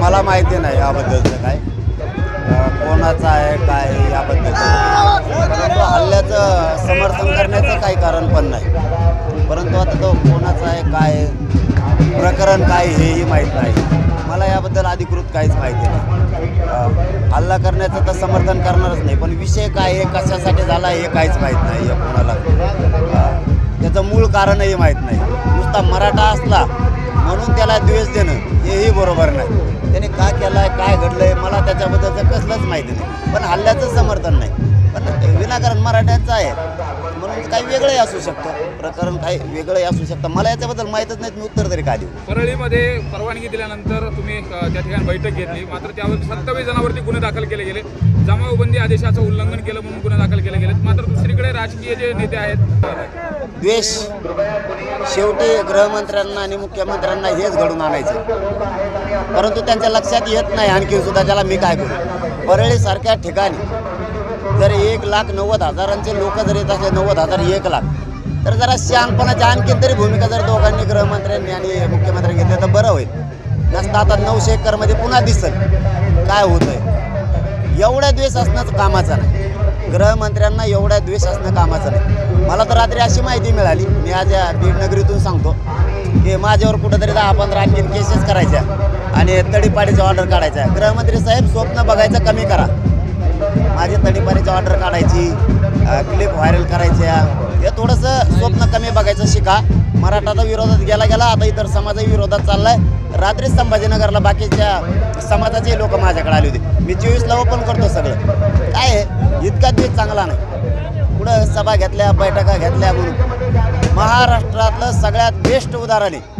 मला माहिती नाही याबद्दलचं काय. कोणाचं आहे काय याबद्दल परंतु हल्ल्याचं समर्थन करण्याचं काही कारण पण नाही. परंतु आता तो कोणाचा आहे काय प्रकरण काय हेही माहीत नाही. मला याबद्दल अधिकृत काहीच माहिती नाही. हल्ला करण्याचं तर समर्थन करणारच नाही पण विषय काय हे कशासाठी झाला हे काहीच माहीत नाही या कोणाला. त्याचं मूळ कारणही माहीत नाही. नुसता मराठा असला म्हणून त्याला द्वेष देणं बरोबर नाही. त्याने का केलं आहे काय घडलं आहे मला त्याच्याबद्दलचं कसलंच माहिती नाही. पण हल्ल्याचं समर्थन नाही. पण विनाकारण मराठ्यांचं आहे. म्हणून काही वेगळंही असू शकतं. प्रकरण काही वेगळंही असू शकतं. मला याच्याबद्दल माहीतच नाही मी उत्तर तरी का देऊ? परळीमध्ये परवानगी दिल्यानंतर तुम्ही त्या ठिकाणी बैठक घेतली. मात्र त्यावर सत्तावीस जणांवरती गुन्हे दाखल केले गेले. जमावबंदी आदेशाचं उल्लंघन केलं म्हणून गुन्हे दाखल केले गेले मात्र दुसरीकडे राजकीय जे नेते आहेत द्वेष. शेवटी गृहमंत्र्यांना आणि मुख्यमंत्र्यांना हेच घडून आणायचं. परंतु त्यांच्या लक्षात येत नाही आणखी सुद्धा त्याला मी काय करू परळीसारख्या ठिकाणी जर एक लाख नव्वद हजारांचे लोक जर येत असले नव्वद हजार एक लाख तर जरा शहाणपणाची आणखी तरी भूमिका जर दोघांनी गृहमंत्र्यांनी आणि मुख्यमंत्री घेतले तर बरं होईल. नसतं आता नऊशे एकरमध्ये पुन्हा दिसत काय होतंय? एवढा द्वेष असणंच कामाचा नाही. गृहमंत्र्यांना एवढा द्वेष असणं कामाचं नाही. मला तर रात्री अशी माहिती मिळाली मी आज या बीड नगरीतून सांगतो की माझ्यावर कुठंतरी दहा पंधरा आणखीन केसेस करायच्या आणि तडीपाडीचा ऑर्डर काढायचा. गृहमंत्री साहेब स्वप्न बघायचं कमी करा. माझी तडीपाडीची ऑर्डर काढायची क्लिप व्हायरल करायच्या. हे थोडंसं स्वप्न कमी बघायचं शिका. मराठाचा विरोधात गेला गेला आता इतर समाजाच्या विरोधात चाललाय. रात्री संभाजीनगरला बाकीच्या समाजाचे लोक माझ्याकडे आले होते. मी चोवीसला ओपन करतो सगळं. काय आहे इतका दिवस चांगला नाही. पुढं सभा घेतल्या बैठका घेतल्या म्हणून. महाराष्ट्रातलं सगळ्यात बेस्ट उदाहरण आहे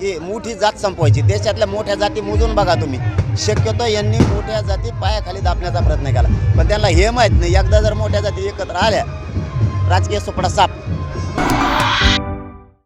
की मोठी जात संपवायची. देशातल्या मोठ्या जाती मोजून बघा तुम्ही. शक्यतो यांनी मोठ्या जाती पायाखाली दाबण्याचा प्रयत्न केला. पण त्यांना हे माहीत नाही. एकदा जर मोठ्या जाती एकत्र आल्या राजकीय सुपडा साप.